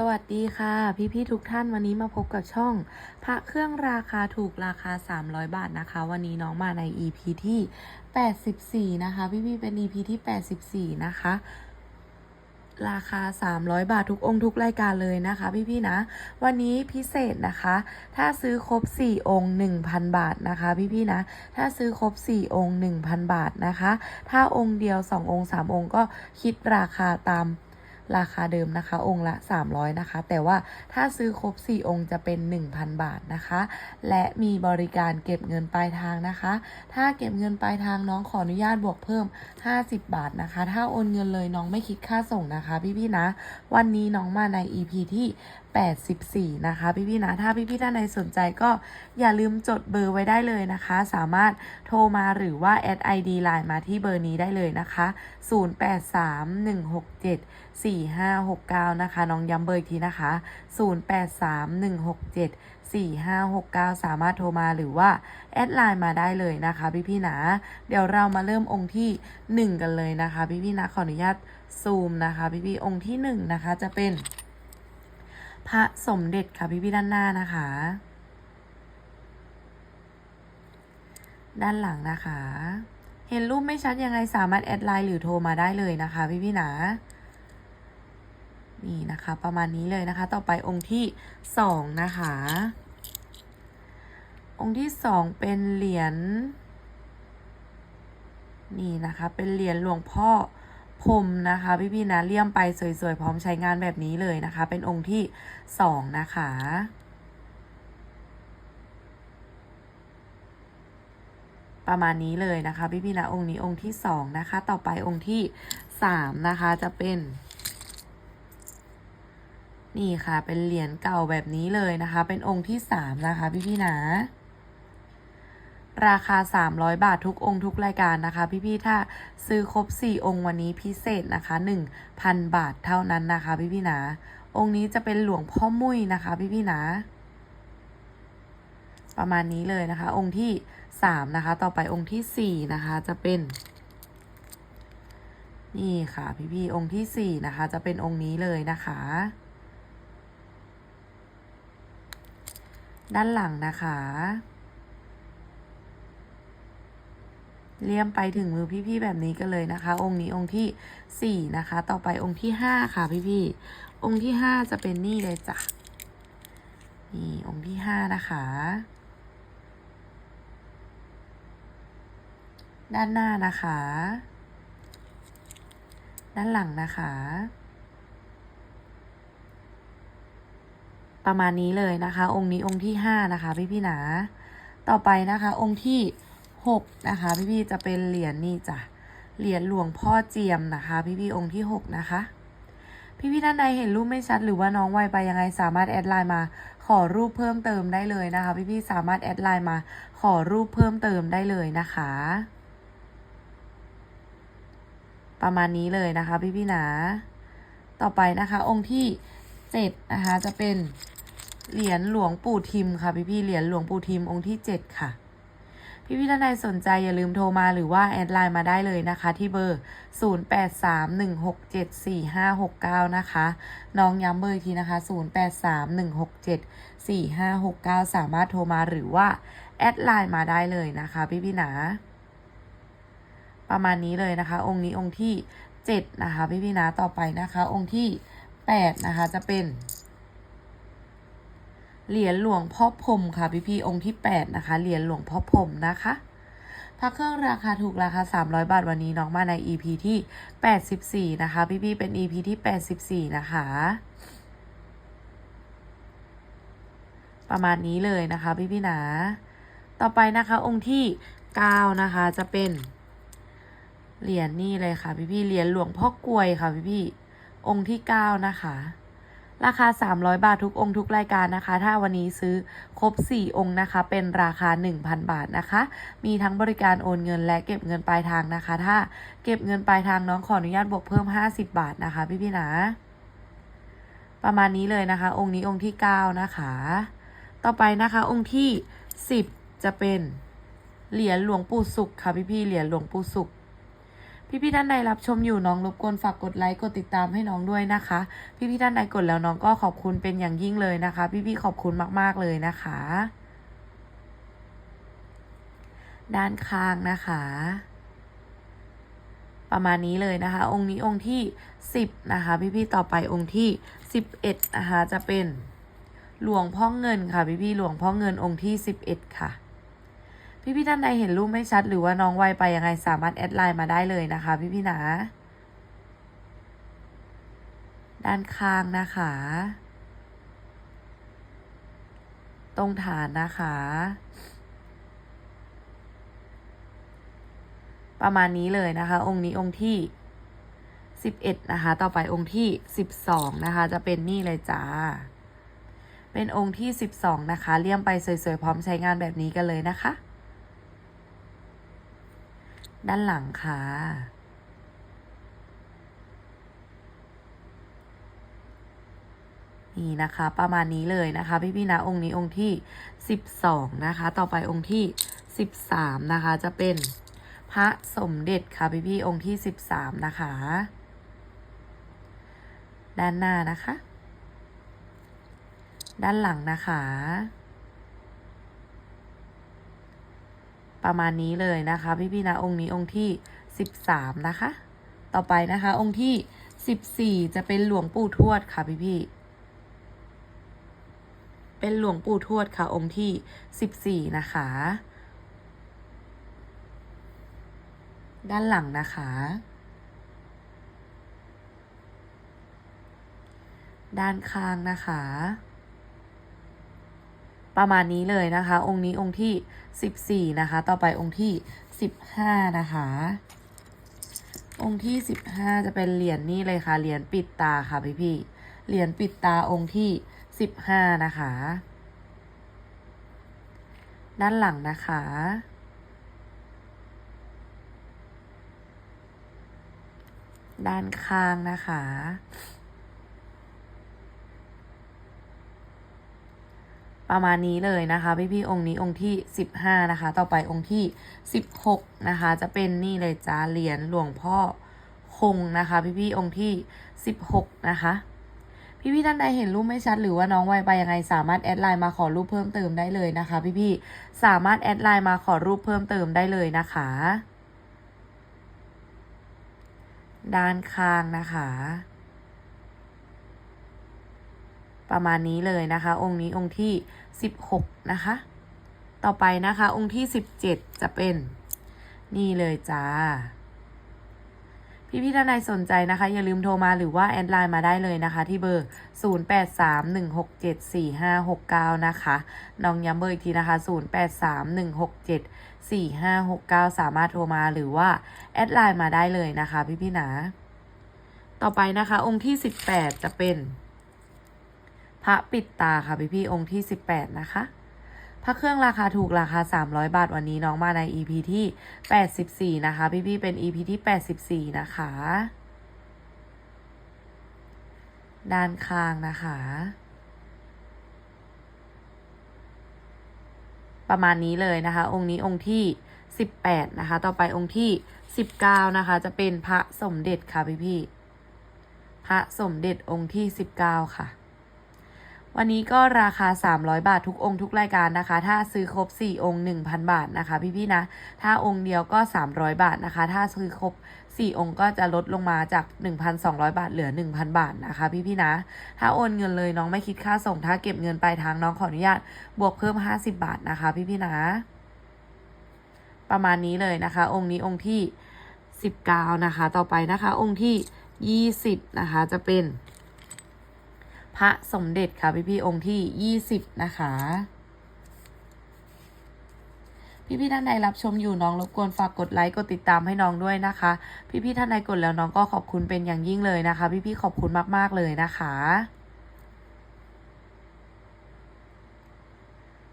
สวัสดีค่ะ พี่ๆทุกท่านวันนี้มาพบกับช่อง พระเครื่องราคาถูกราคา 300 บาทนะคะ วันนี้น้องมาใน EP ที่ 84 นะคะ พี่ๆเป็น EP ที่ 84 นะคะ ราคา 300 บาททุกองค์ทุกรายการเลยนะคะ พี่ๆนะ วันนี้พิเศษนะคะ ถ้าซื้อครบ 4 องค์ 1,000 บาทนะคะ พี่ๆนะ ถ้าซื้อครบ 4 องค์ 1,000 บาทนะคะ ถ้าองค์เดียว 2 องค์ 3 องค์ก็คิดราคาตาม ราคาเดิมนะคะ องค์ละ 300 นะคะ แต่ว่าถ้าซื้อครบ 4 องค์จะเป็น 1,000 บาทนะคะ และมีบริการเก็บเงินปลายทางนะคะ ถ้าเก็บเงินปลายทางน้องขออนุญาตบวกเพิ่ม 50 บาทนะคะ ถ้าโอนเงินเลยน้องไม่คิดค่าส่งนะคะ พี่ๆนะ วันนี้น้องมาใน EP ที่ 84 นะคะ พี่ๆนะ ถ้าพี่ๆท่านใดสนใจก็อย่าลืมจดเบอร์ไว้ได้เลยนะคะ สามารถโทรมาหรือว่าแอด ID Line มาที่เบอร์นี้ได้เลยนะคะ 0831674569 นะคะ น้องย้ำเบอร์อีกทีนะคะ 0831674569 สามารถโทรมาหรือว่า แอดไลน์มาได้เลยนะคะพี่ๆนะเดี๋ยวเรามาเริ่มองค์ที่ 1 กันเลยนะคะ พี่ๆนะขออนุญาตซูมนะคะ พี่ๆองค์ที่ 1 นะคะจะเป็น พระสมเด็จค่ะพี่พี่ด้านหน้านะคะ ด้านหลังนะคะ เห็นรูปไม่ชัดยังไงสามารถแอดไลน์หรือโทรมาได้เลยนะคะ พี่พี่นะนี่นะคะประมาณนี้เลยนะคะ ต่อไปองค์ที่สองนะคะ องค์ที่สองเป็นเหรียญนี่นะคะ เป็นเหรียญหลวงพ่อ พรมนะคะพี่พี่นะเลี่ยมไปสวยๆ พร้อมใช้งานแบบนี้เลยนะคะ เป็นองค์ที่สองนะคะประมาณนี้เลยนะคะ พี่พี่นะองค์นี้องค์ที่สองนะคะ ต่อไปองค์ที่สามนะคะจะเป็น นี่ค่ะเป็นเหรียญเก่าแบบนี้เลยนะคะ เป็นองค์ที่สามนะคะ พี่พี่นะ ราคา 300 บาททุกองค์ทุกรายการนะคะ พี่ๆถ้าซื้อครบ 4 องค์วันนี้พิเศษนะคะ 1,000 บาทเท่านั้นนะคะ พี่ๆนะ องค์นี้จะเป็นหลวงพ่อมุ้ยนะคะ พี่ๆนะ ประมาณนี้เลยนะคะ องค์ที่ 3 นะคะ ต่อไปองค์ที่ 4 นะคะ จะเป็นนี่ค่ะพี่ๆองค์ที่ 4 นะคะ จะเป็นองค์นี้เลยนะคะด้านหลังนะคะ เลี่ยมไปถึงมือพี่ๆแบบนี้กันเลยนะคะ องค์นี้องค์ที่สี่นะคะ ต่อไปองค์ที่ห้าค่ะพี่ๆองค์ที่ห้าจะเป็นนี่เลยจ้ะนี่องค์ที่ห้านะคะ ด้านหน้านะคะ ด้านหลังนะคะ ประมาณนี้เลยนะคะ องค์นี้องค์ที่ห้านะคะ พี่ๆนะ ต่อไปนะคะ องค์ที่ หกนะคะ พี่ๆจะเป็นเหรียญนี่จ้ะเหรียญหลวงพ่อเจียมนะคะ พี่ๆองค์ที่หกนะคะ พี่ๆท่านใดเห็นรูปไม่ชัดหรือว่าน้องไวไปยังไงสามารถแอดไลน์มา ขอรูปเพิ่มเติมได้เลยนะคะ พี่ๆสามารถแอดไลน์มาขอรูปเพิ่มเติมได้เลยนะคะ ประมาณนี้เลยนะคะ พี่ๆนะต่อไปนะคะ องค์ที่เจ็ดนะคะจะเป็นเหรียญหลวงปู่ทิมค่ะพี่ๆเหรียญหลวงปู่ทิมองค์ที่เจ็ดค่ะ พี่พี่ท่านใดสนใจอย่าลืมโทรมาหรือว่าแอดไลน์มาได้เลยนะคะ ที่เบอร์ 0831674569 นะคะ น้องย้ำเบอร์อีกทีนะคะ 0831674569 สามารถโทรมาหรือว่าแอดไลน์มาได้เลยนะคะ พี่พี่ๆนะ ประมาณนี้เลยนะคะ องค์นี้องค์ที่ 7 นะคะ พี่พี่นะต่อไปนะคะ องค์ที่ 8 นะคะจะเป็น เหรียญหลวงพ่อพรมค่ะพี่พี่องค์ที่ 8 นะคะ เหรียญหลวงพ่อพรมนะคะพระเครื่องราคาถูกราคา 300 บาทวันนี้น้องมาใน EP ที่ 84 นะคะ พี่พี่เป็น EP ที่ 84 นะคะ ประมาณนี้เลยนะคะ พี่พี่นะ ต่อไปนะคะองค์ที่ 9 นะคะจะเป็นเหรียญนี่เลยค่ะ พี่พี่เหรียญหลวงพ่อกลวยค่ะ พี่พี่องค์ที่ 9 นะคะ ราคา 300 บาททุกองค์ทุกรายการนะคะ ถ้าวันนี้ซื้อครบ 4 องค์นะคะ เป็นราคา 1,000 บาทนะคะ มีทั้งบริการโอนเงินและเก็บเงินปลายทางนะคะ ถ้าเก็บเงินปลายทางน้องขออนุญาตบวกเพิ่ม 50 บาทนะคะ พี่พี่นะประมาณนี้เลยนะคะ องค์นี้องค์ที่ 9 นะคะ ต่อไปนะคะองค์ที่ 10 จะเป็นเหรียญหลวงปู่สุขค่ะพี่พี่เหรียญหลวงปู่สุข พี่พี่ๆท่านใดรับชมอยู่น้องรบกวนฝากกดไลค์กดติดตามให้น้องด้วยนะคะ พี่พี่ๆท่านใดกดแล้วน้องก็ขอบคุณเป็นอย่างยิ่งเลยนะคะ พี่พี่ขอบคุณมากๆเลยนะคะ ด้านข้างนะคะ ประมาณนี้เลยนะคะ องค์นี้องค์ที่สิบนะคะ พี่พี่ต่อไปองค์ที่สิบเอ็ดนะคะจะเป็นหลวงพ่อเงินค่ะ พี่พี่หลวงพ่อเงินองค์ที่สิบเอ็ดค่ะ พี่พี่ท่านใดเห็นรูปไม่ชัด หรือว่าน้องไวไปยังไงสามารถแอดไลน์มาได้เลยนะคะ พี่พี่นะด้านข้างนะคะ ตรงฐานนะคะ ประมาณนี้เลยนะคะ องค์นี้องค์ที่สิบเอ็ดนะคะ ต่อไปองค์ที่สิบสองนะคะ จะเป็นนี่เลยจ้า เป็นองค์ที่สิบสองนะคะ เลี่ยมไปสวยๆ พร้อมใช้งานแบบนี้กันเลยนะคะ ด้านหลังค่ะ นี่นะคะ ประมาณนี้เลยนะคะ พี่พี่ๆนะองค์นี้องค์ที่สิบสองนะคะ ต่อไปองค์ที่สิบสามนะคะ จะเป็นพระสมเด็จค่ะ พี่พี่ๆองค์ที่สิบสามนะคะ ด้านหน้านะคะ ด้านหลังนะคะ ประมาณนี้เลยนะคะ พี่พี่ๆนะองค์นี้องค์ที่สิบสามนะคะ ต่อไปนะคะ องค์ที่สิบสี่จะเป็นหลวงปู่ทวดค่ะพี่พี่ๆเป็นหลวงปู่ทวดค่ะ องค์ที่สิบสี่นะคะ ด้านหลังนะคะ ด้านข้างนะคะ ประมาณนี้เลยนะคะ องค์นี้องค์ที่สิบสี่นะคะ ต่อไปองค์ที่สิบห้านะคะ องค์ที่สิบห้าจะเป็นเหรียญนี่เลยค่ะ เหรียญปิดตาค่ะพี่พี่ๆเหรียญปิดตาองค์ที่สิบห้านะคะ ด้านหลังนะคะด้านข้างนะคะ ประมาณนี้เลยนะคะพี่พี่องค์นี้องค์ที่สิบห้านะคะ ต่อไปองค์ที่สิบหกนะคะ จะเป็นนี่เลยจ้าเหรียญหลวงพ่อคงนะคะ พี่พี่องค์ที่สิบหกนะคะ พี่พี่ท่านใดเห็นรูปไม่ชัดหรือว่าน้องไวไปยังไงสามารถแอดไลน์มาขอรูปเพิ่มเติมได้เลยนะคะ พี่พี่สามารถแอดไลน์มาขอรูปเพิ่มเติมได้เลยนะคะ ด้านข้างนะคะ ประมาณนี้เลยนะคะ องค์นี้องค์ที่สิบหกนะคะ ต่อไปนะคะองค์ที่สิบเจ็ดจะเป็นนี่เลยจ้า พี่พี่ท่านใดสนใจนะคะ อย่าลืมโทรมาหรือว่า แอดไลน์มาได้เลยนะคะ ที่เบอร์ 0831674569 นะคะน้องย้ำเบอร์อีกทีนะคะ 0831674569 สามารถโทรมาหรือว่า แอดไลน์มาได้เลยนะคะ พี่พี่นะ ต่อไปนะคะ องค์ที่ 18 จะเป็น พระปิดตาค่ะพี่พี่องค์ที่ 18 นะคะ พระเครื่องราคาถูกราคา 300 บาทวันนี้น้องมาใน EP ที่ 84 นะคะ พี่พี่เป็น EP ที่ 84 นะคะ ด้านข้างนะคะประมาณนี้เลยนะคะ องค์นี้องค์ที่ 18 นะคะ ต่อไปองค์ที่ 19 นะคะ จะเป็นพระสมเด็จค่ะพี่พี่พระสมเด็จองค์ที่ 19 ค่ะ วันนี้ก็ราคา 300 บาททุกองค์ทุกรายการนะคะ ถ้าซื้อครบ 4 องค์ 1,000 บาทนะคะ พี่ๆนะ ถ้าองค์เดียวก็ 300 บาทนะคะ ถ้าซื้อครบ 4 องค์ก็จะลดลงมาจาก 1,200 บาทเหลือ 1,000 บาทนะคะ พี่ๆนะ ถ้าโอนเงินเลยน้องไม่คิดค่าส่ง ถ้าเก็บเงินปลายทางน้องขออนุญาตบวกเพิ่ม 50 บาทนะคะ พี่ๆนะ ประมาณนี้เลยนะคะ องค์นี้องค์ที่ 19 นะคะ ต่อไปนะคะ องค์ที่ 20 นะคะ จะเป็น พระสมเด็จค่ะ พี่พี่องค์ที่ยี่สิบนะคะ พี่พี่ท่านใดรับชมอยู่น้องรบกวนฝากกดไลค์กดติดตามให้น้องด้วยนะคะ พี่พี่ท่านใดกดแล้วน้องก็ขอบคุณเป็นอย่างยิ่งเลยนะคะ พี่พี่ขอบคุณมากๆเลยนะคะ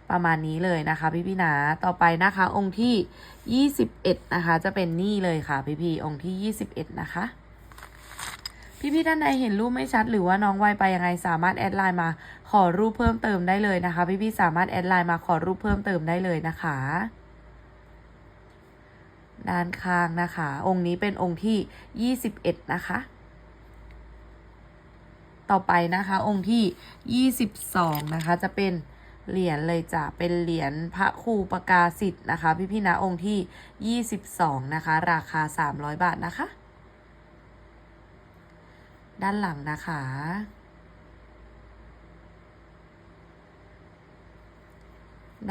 ประมาณนี้เลยนะคะ พี่พี่นะต่อไปนะคะ องค์ที่ยี่สิบเอ็ดนะคะ จะเป็นนี่เลยค่ะ พี่พี่องค์ที่ยี่สิบเอ็ดนะคะ พี่พี่ๆท่านใดเห็นรูปไม่ชัด หรือว่าน้องไวไปยังไงสามารถแอดไลน์มาขอรูปเพิ่มเติมได้เลยนะคะพี่พี่ๆสามารถแอดไลน์มาขอรูปเพิ่มเติมได้เลยนะคะ ด้านข้างนะคะ องค์นี้เป็นองค์ที่ 21 นะคะ ต่อไปนะคะ องค์ที่ 22 นะคะ จะเป็นเหรียญเลยจ้ะ เป็นเหรียญพระครูประกาศิทธิ์นะคะ พี่พี่นะองค์ที่ 22 นะคะ ราคา 300 บาทนะคะ ด้านหลังนะคะ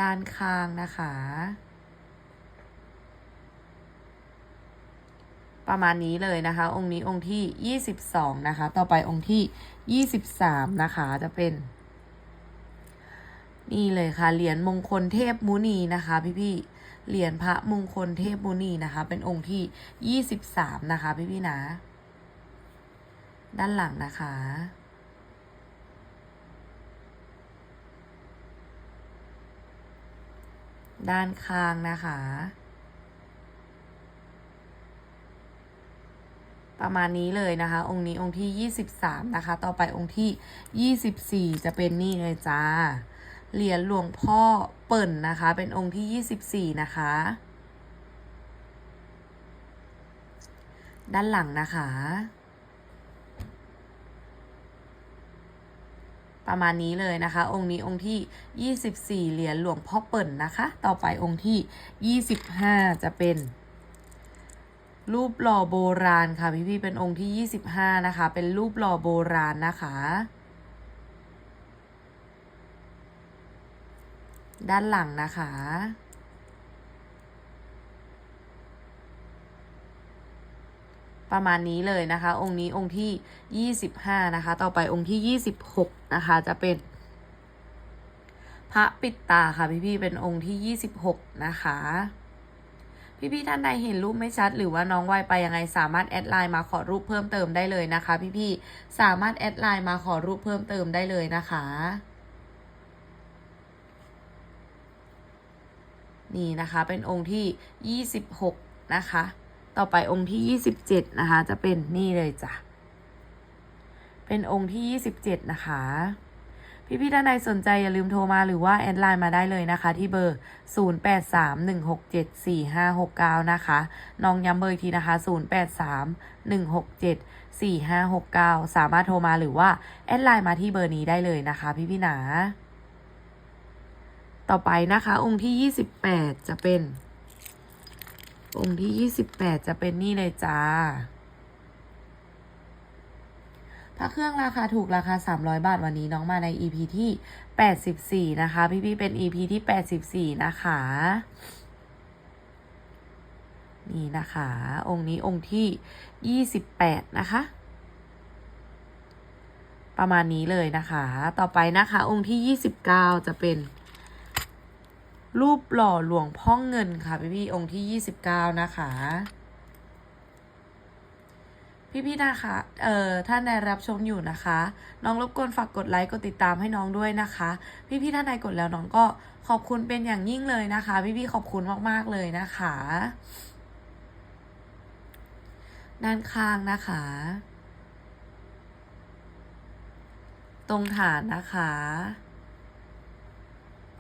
ด้านข้างนะคะ ประมาณนี้เลยนะคะ องค์นี้องค์ที่ 22 นะคะ ต่อไปองค์ที่ 23 นะคะ จะเป็นนี่เลยค่ะ เหรียญมงคลเทพมุนีนะคะ พี่ๆเหรียญพระมงคลเทพมุนีนะคะ เป็นองค์ที่ 23 นะคะ พี่ๆนะ ด้านหลังนะคะ ด้านข้างนะคะ ประมาณนี้เลยนะคะ องค์นี้องค์ที่ 23 นะคะ ต่อไปองค์ที่ 24 จะเป็นนี่เลยจ้า เหรียญหลวงพ่อเปิ่นนะคะ เป็นองค์ที่ 24 นะคะ ด้านหลังนะคะ ประมาณนี้เลยนะคะ องค์นี้องค์ที่ 24 เหรียญหลวงพ่อเปิ่นนะคะ ต่อไปองค์ที่ 25 จะเป็น รูปหล่อโบราณค่ะพี่พี่เป็นองค์ที่ 25 นะคะ เป็นรูปหล่อโบราณนะคะ ด้านหลังนะคะ ประมาณนี้เลยนะคะ องค์นี้องค์ที่ 25 นะคะ ต่อไปองค์ที่ 26 นะคะ จะเป็น พระปิดตาค่ะพี่พี่ๆเป็นองค์ที่ 26 นะคะ พี่ๆท่านใดเห็นรูปไม่ชัด หรือว่าน้องวัยไปยังไงสามารถแอดไลน์มาขอรูปเพิ่มเติมได้เลยนะคะ พี่ๆสามารถแอดไลน์มาขอรูปเพิ่มเติมได้เลยนะคะนี่นะคะ เป็นองค์ที่ 26 นะคะ ต่อไปองค์ที่27นะคะ จะเป็นนี่เลยจ้ะ เป็นองค์ที่27นะคะ พี่พี่ท่านใดสนใจอย่าลืมโทรมาหรือว่าแอดไลน์มาได้เลยนะคะ ที่เบอร์ 0831674569 นะคะ น้องย้ำเบอร์อีกทีนะคะ 0831674569 สามารถโทรมาหรือว่าแอดไลน์มาที่เบอร์นี้ได้เลยนะคะ พี่พี่ๆนะต่อไปนะคะ องค์ที่28จะเป็น องค์ที่28จะเป็นนี่เลยจ้าพระเครื่องราคาถูกราคา 300 บาทวันนี้น้องมาใน EP ที่ 84 นะคะ พี่ๆเป็น EP ที่ 84 นะคะ นี่นะคะ องค์นี้องค์ที่ 28 นะคะ ประมาณนี้เลยนะคะ ต่อไปนะคะ องค์ที่ 29 จะเป็น รูปหล่อหลวงพ่อเงินค่ะ พี่พี่องค์ที่29นะคะ พี่พี่นะคะ เอ่อท่านใดรับชมอยู่นะคะ น้องรบกวนฝากกดไลค์กดติดตามให้น้องด้วยนะคะ พี่พี่ท่านใดกดแล้วน้องก็ขอบคุณเป็นอย่างยิ่งเลยนะคะ พี่พี่ขอบคุณมากๆเลยนะคะ ด้านข้างนะคะ ตรงฐานนะคะ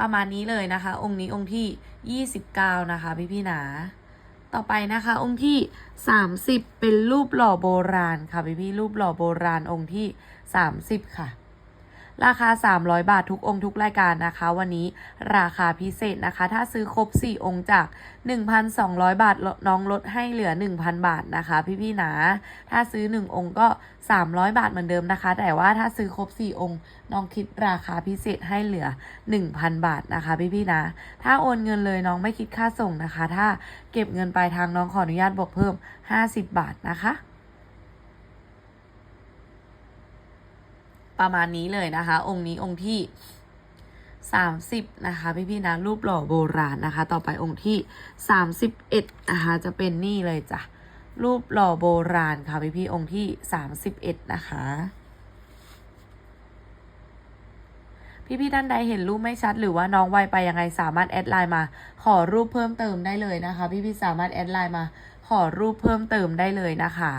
ประมาณนี้เลยนะคะ องค์นี้องค์ที่ 29 นะคะ พี่พี่หนา ต่อไปนะคะ องค์ที่ 30 เป็นรูปหล่อโบราณค่ะพี่พี่รูปหล่อโบราณองค์ที่ 30 ค่ะ ราคา 300 บาททุกองค์ทุกรายการนะคะ วันนี้ราคาพิเศษนะคะ ถ้าซื้อครบ 4 องค์จาก 1,200 บาทน้องลดให้เหลือ 1,000 บาทนะคะ พี่ๆนะ ถ้าซื้อ 1 องค์ก็ 300 บาทเหมือนเดิมนะคะ แต่ว่าถ้าซื้อครบ 4 องค์ น้องคิดราคาพิเศษให้เหลือ 1,000 บาทนะคะ พี่ๆนะ ถ้าโอนเงินเลยน้องไม่คิดค่าส่งนะคะ ถ้าเก็บเงินปลายทางน้องขออนุญาตบวกเพิ่ม 50 บาทนะคะ ประมาณนี้เลยนะคะ องค์นี้องค์ที่ 30 นะคะ พี่ๆนะรูปหล่อโบราณนะคะ ต่อไปองค์ที่ 31 นะคะจะเป็นนี่เลยจ้ะรูปหล่อโบราณค่ะพี่ๆองค์ที่ 31 นะคะพี่ๆท่านใดเห็นรูปไม่ชัดหรือว่าน้องไวไปยังไงสามารถแอดไลน์มา ขอรูปเพิ่มเติมได้เลยนะคะ พี่ๆสามารถแอดไลน์มา ขอรูปเพิ่มเติมได้เลยนะคะ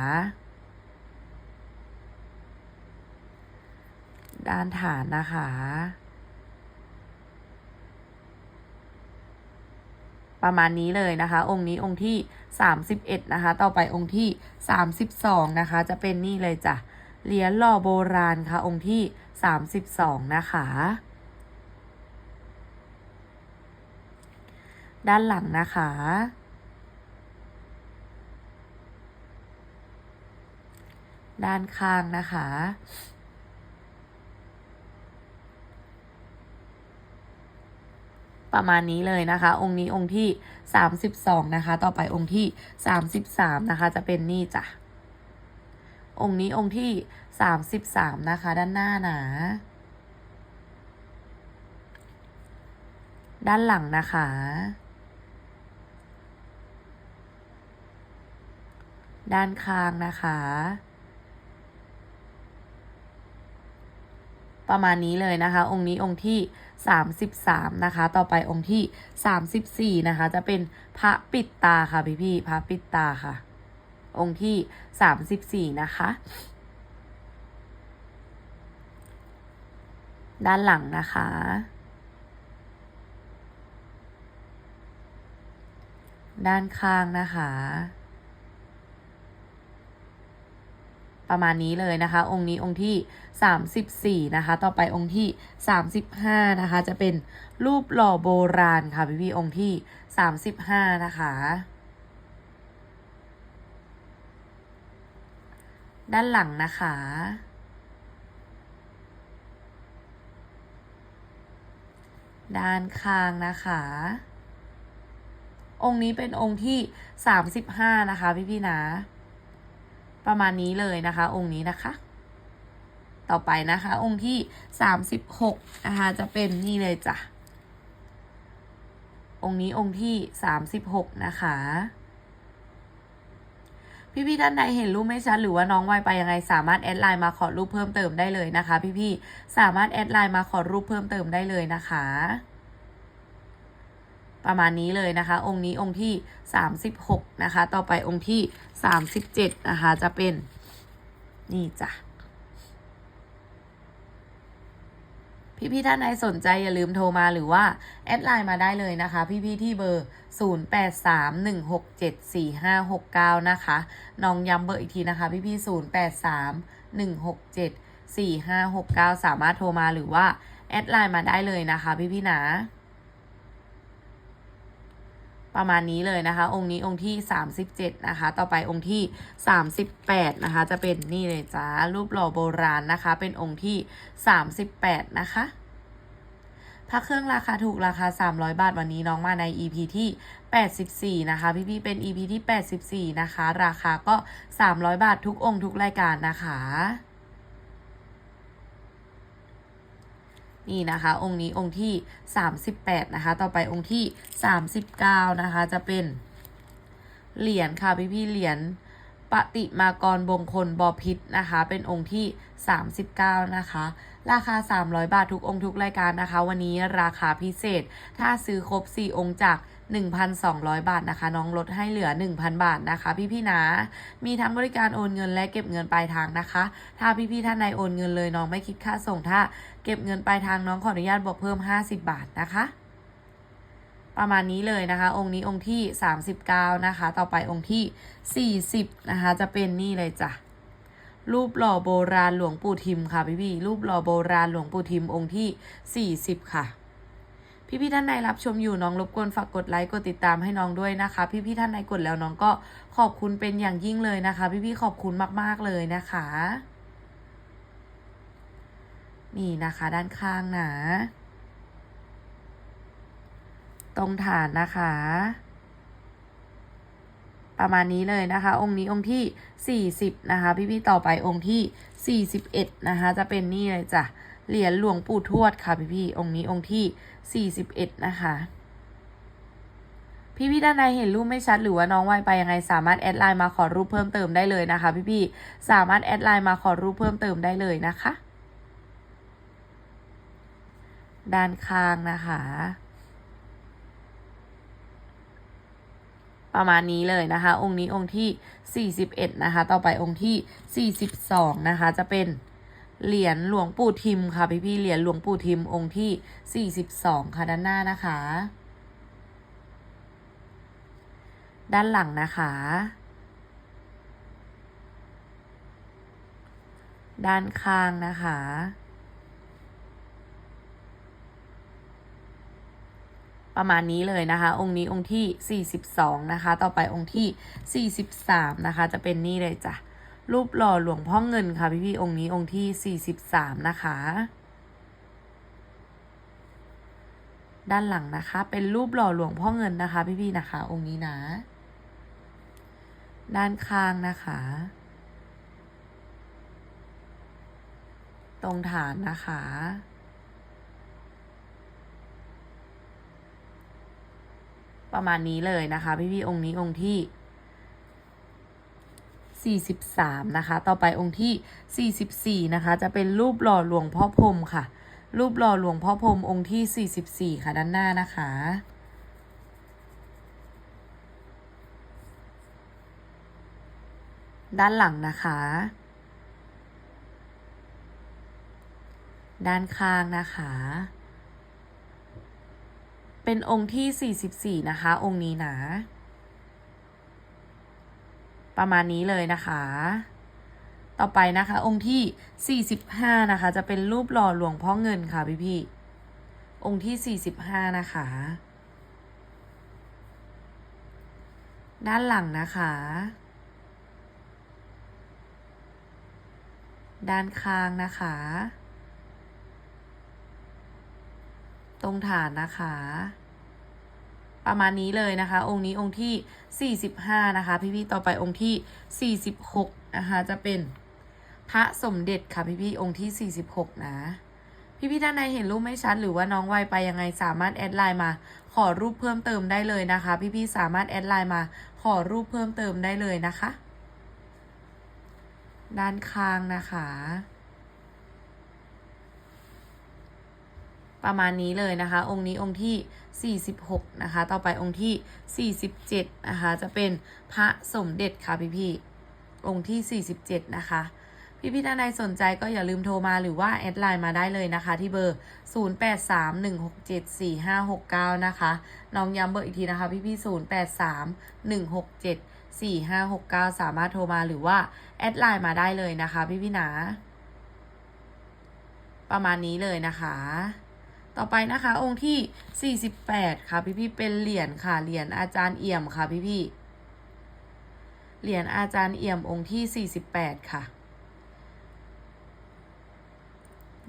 ด้านฐานนะคะ ประมาณนี้เลยนะคะ องค์นี้องค์ที่ 31 นะคะ ต่อไปองค์ที่ 32 นะคะ จะเป็นนี่เลยจ้ะเหรียญหล่อโบราณค่ะ องค์ที่ 32 นะคะด้านหลังนะคะ ด้านข้างนะคะ ประมาณนี้เลยนะคะ องค์นี้องค์ที่ 32 นะคะ ต่อไปองค์ที่ 33 นะคะ จะเป็นนี่จ้ะองค์นี้องค์ที่ 33 นะคะ ด้านหน้าหนาด้านหลังนะคะ ด้านข้างนะคะ ประมาณนี้เลยนะคะ องค์นี้องค์ที่ 33 นะคะ ต่อไปองค์ที่ 34 นะคะ จะเป็นพระปิดตาค่ะพี่พี่พระปิดตาค่ะ องค์ที่ 34 นะคะ ด้านหลังนะคะ ด้านข้างนะคะ ประมาณนี้เลยนะคะ องค์นี้องค์ที่ 34 นะคะ ต่อไปองค์ที่ 35 นะคะ จะเป็นรูปหล่อโบราณค่ะพี่พี่องค์ที่ 35 นะคะ ด้านหลังนะคะด้านข้างนะคะ องค์นี้เป็นองค์ที่ 35 นะคะ พี่พี่นะ ประมาณนี้เลยนะคะ องค์นี้นะคะ ต่อไปนะคะ องค์ที่36นะคะจะเป็นนี่เลยจ้ะองค์นี้องค์ที่36นะคะพี่ๆท่านใดเห็นรูปไม่ชัดหรือว่าน้องไวไปยังไงสามารถแอดไลน์มาขอรูปเพิ่มเติมได้เลยนะคะ พี่ๆสามารถแอดไลน์มาขอรูปเพิ่มเติมได้เลยนะคะ ประมาณนี้เลยนะคะ องค์นี้องค์ที่ 36 นะคะ ต่อไปองค์ที่ 37 นะคะ จะเป็นนี่จ้ะพี่ ๆ ท่านใดสนใจอย่าลืมโทรมาหรือว่า แอดไลน์มาได้เลยนะคะ พี่ ๆ ที่เบอร์ 0831674569 นะคะน้องย้ำเบอร์อีกทีนะคะ พี่ ๆ 0831674569 สามารถโทรมาหรือว่า แอดไลน์มาได้เลยนะคะ พี่ ๆ นะ ประมาณนี้เลยนะคะ องค์นี้องค์ที่ 37 นะคะ ต่อไปองค์ที่ 38 นะคะ จะเป็นนี่เลยจ้ารูปหล่อโบราณนะคะ เป็นองค์ที่ 38 นะคะพระเครื่องราคาถูกราคา 300 บาทวันนี้น้องมาใน EP ที่ 84 นะคะ พี่ๆเป็น EP ที่ 84 นะคะ ราคาก็ 300 บาททุกองค์ทุกรายการนะคะ นี่นะคะ องค์นี้องค์ที่ 38 นะคะ ต่อไปองค์ที่ 39 นะคะ จะเป็นเหรียญค่ะพี่พี่เหรียญปฏิมากรบงคลบอพิษนะคะ เป็นองค์ที่ 39 นะคะ ราคา 300 บาททุกองค์ทุกรายการนะคะ วันนี้ราคาพิเศษ ถ้าซื้อครบ 4 องค์จาก 1,200 บาทนะคะ น้องลดให้เหลือ 1,000 บาทนะคะพี่พี่ๆนะ มีทั้งบริการโอนเงินและเก็บเงินปลายทางนะคะ ถ้าพี่ๆท่านใดโอนเงินเลยน้องไม่คิดค่าส่งถ้า เก็บเงินปลายทางน้องขออนุญาตบวกเพิ่ม 50 บาทนะคะ ประมาณนี้เลยนะคะ องค์นี้องค์ที่ 39 นะคะ ต่อไปองค์ที่ 40 นะคะ จะเป็นนี่เลยจ้ะรูปหล่อโบราณหลวงปู่ทิมค่ะพี่พี่ๆรูปหล่อโบราณหลวงปู่ทิมองค์ที่ 40 ค่ะ พี่พี่ๆท่านใดรับชมอยู่น้องรบกวนฝากกดไลค์กดติดตามให้น้องด้วยนะคะ พี่พี่ๆท่านใดกดแล้วน้องก็ขอบคุณเป็นอย่างยิ่งเลยนะคะพี่พี่ๆขอบคุณมากๆเลยนะคะ นี่นะคะด้านข้างนะ ตรงฐานนะคะ ประมาณนี้เลยนะคะ องค์นี้องค์ที่ 40 นะคะ พี่ๆต่อไปองค์ที่ 41 นะคะ จะเป็นนี่เลยจ้ะเหรียญหลวงปู่ทวดค่ะพี่ๆองค์นี้องค์ที่ 41 นะคะ พี่ๆด้านในเห็นรูปไม่ชัดหรือว่าน้องไวไปยังไงสามารถแอดไลน์มาขอรูปเพิ่มเติมได้เลยนะคะ พี่ๆสามารถแอดไลน์มาขอรูปเพิ่มเติมได้เลยนะคะ ด้านข้างนะคะ ประมาณนี้เลยนะคะ องค์นี้องค์ที่ 41 นะคะ ต่อไปองค์ที่ 42 นะคะ จะเป็น เหรียญหลวงปู่ทิมค่ะพี่พี่ๆเหรียญหลวงปู่ทิมองค์ที่ 42 ค่ะด้านหน้านะคะ ด้านหลังนะคะ ด้านข้างนะคะ ประมาณนี้เลยนะคะ องค์นี้องค์ที่ 42 นะคะ ต่อไปองค์ที่ 43 นะคะ จะเป็นนี่เลยจ้ะ รูปหล่อหลวงพ่อเงินค่ะ พี่ๆองค์นี้องค์ที่ 43 นะคะ ด้านหลังนะคะ เป็นรูปหล่อหลวงพ่อเงินนะคะ พี่ๆนะคะ องค์นี้นะ ด้านข้างนะคะ ตรงฐานนะคะ ประมาณนี้เลยนะคะ พี่พี่องค์นี้องค์ที่ 43 นะคะ ต่อไปองค์ที่ 44 นะคะ จะเป็นรูปหล่อหลวงพ่อพรมค่ะ รูปหล่อหลวงพ่อพรมองค์ที่ 44 ค่ะ ด้านหน้านะคะ ด้านหลังนะคะ ด้านข้างนะคะ เป็นองค์ที่ 44 นะคะ องค์นี้นะ ประมาณนี้เลยนะคะ ต่อไปนะคะ องค์ที่ 45 นะคะ จะเป็นรูปหล่อหลวงพ่อเงินค่ะพี่พี่องค์ที่ 45 นะคะ ด้านหลังนะคะ ด้านข้างนะคะ ตรงฐานนะคะ ประมาณนี้เลยนะคะ องค์นี้องค์ที่ 45 นะคะ พี่ๆต่อไปองค์ที่ 46 นะคะ จะเป็นพระสมเด็จค่ะพี่ๆองค์ที่ 46 นะพี่ๆท่านใดเห็นรูปไม่ชัดหรือว่าน้องไวไปยังไงสามารถแอดไลน์มา ขอรูปเพิ่มเติมได้เลยนะคะ พี่ๆสามารถแอดไลน์มา ขอรูปเพิ่มเติมได้เลยนะคะ ด้านข้างนะคะ ประมาณนี้เลยนะคะ องค์นี้องค์ที่ 46 นะคะ ต่อไปองค์ที่ 47 นะคะ จะเป็นพระสมเด็จค่ะพี่พี่องค์ที่ 47 นะคะ พี่พี่ท่านใดสนใจก็อย่าลืมโทรมาหรือว่าแอดไลน์มาได้เลยนะคะ ที่เบอร์ 0831674569 นะคะ น้องย้ำเบอร์อีกทีนะคะ พี่พี่0831674569 สามารถโทรมาหรือว่า แอดไลน์มาได้เลยนะคะ พี่พี่นะประมาณนี้เลยนะคะ ต่อไปนะคะ องค์ที่ 48 ค่ะ พี่พี่ๆเป็นเหรียญค่ะ เหรียญอาจารย์เอี่ยมค่ะพี่พี่ๆเหรียญอาจารย์เอี่ยมองค์ที่ 48 ค่ะ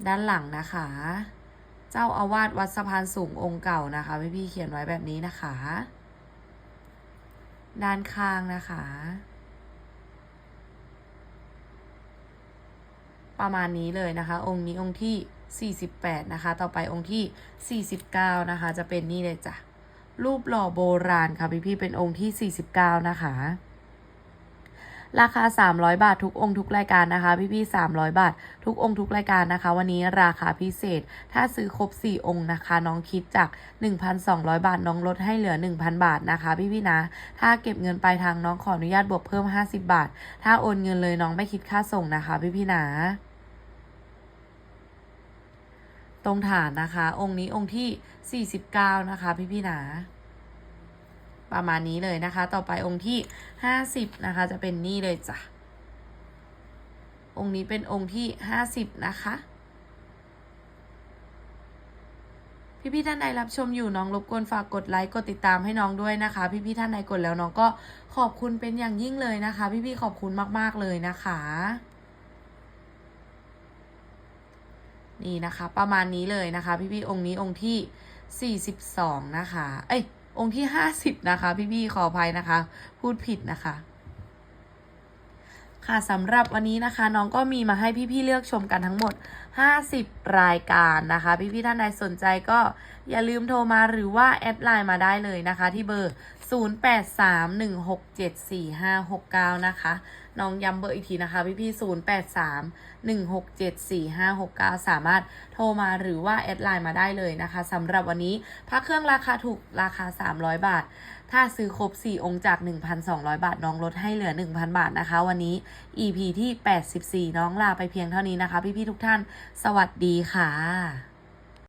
ด้านหลังนะคะ เจ้าอาวาสวัดสะพานสูงองค์เก่านะคะ พี่พี่ๆเขียนไว้แบบนี้นะคะ ด้านข้างนะคะ ประมาณนี้เลยนะคะ องค์นี้องค์ที่ 48 นะคะ ต่อไปองค์ที่ 49 นะคะ จะเป็นนี่เลยจ้ะ รูปหล่อโบราณค่ะพี่พี่เป็นองค์ที่ 49 นะคะ ราคา 300 บาททุกองค์ทุกรายการนะคะ พี่พี่300 บาท ทุกองค์ทุกรายการนะคะ วันนี้ราคาพิเศษ ถ้าซื้อครบ 4 องค์นะคะ น้องคิดจาก 1,200 บาทน้องลดให้เหลือ 1,000 บาทนะคะ พี่พี่นะ ถ้าเก็บเงินปลายทางน้องขออนุญาตบวกเพิ่ม 50 บาท ถ้าโอนเงินเลยน้องไม่คิดค่าส่งนะคะ พี่พี่นะ ตรงฐานนะคะ องค์นี้องค์ที่ 49 นะคะ พี่พี่นะประมาณนี้เลยนะคะ ต่อไปองค์ที่ 50 นะคะ จะเป็นนี่เลยจ้ะ องค์นี้เป็นองค์ที่ 50 นะคะ พี่ๆท่านใดรับชมอยู่น้องรบกวนฝากกดไลค์กดติดตามให้น้องด้วยนะคะ พี่ๆท่านใดกดแล้วน้องก็ขอบคุณเป็นอย่างยิ่งเลยนะคะ พี่ๆขอบคุณมากๆเลยนะคะ นี่นะคะ ประมาณนี้เลยนะคะ พี่ๆองค์นี้องค์ที่ 42 นะคะ เอ้ย องค์ที่ 50 นะคะ พี่ๆขออภัยนะคะ พูดผิดนะคะ ค่ะสำหรับวันนี้นะคะ น้องก็มีมาให้พี่ๆเลือกชมกันทั้งหมด 50 รายการนะคะ พี่ๆท่านใดสนใจก็อย่าลืมโทรมาหรือว่าแอดไลน์มาได้เลยนะคะ ที่เบอร์ 0831674569 นะคะ น้องย้ำเบอร์อีกทีนะคะพี่ๆ0831674569สามารถโทรมาหรือว่าแอดไลน์มาได้เลยนะคะสำหรับวันนี้พระเครื่องราคาถูกราคา300บาท ถ้าซื้อครบ4องค์จาก1,200บาท น้องลดให้เหลือ1,000บาทนะคะ วันนี้ EP ที่84น้องลาไปเพียงเท่านี้นะคะ พี่ๆทุกท่าน สวัสดีค่ะ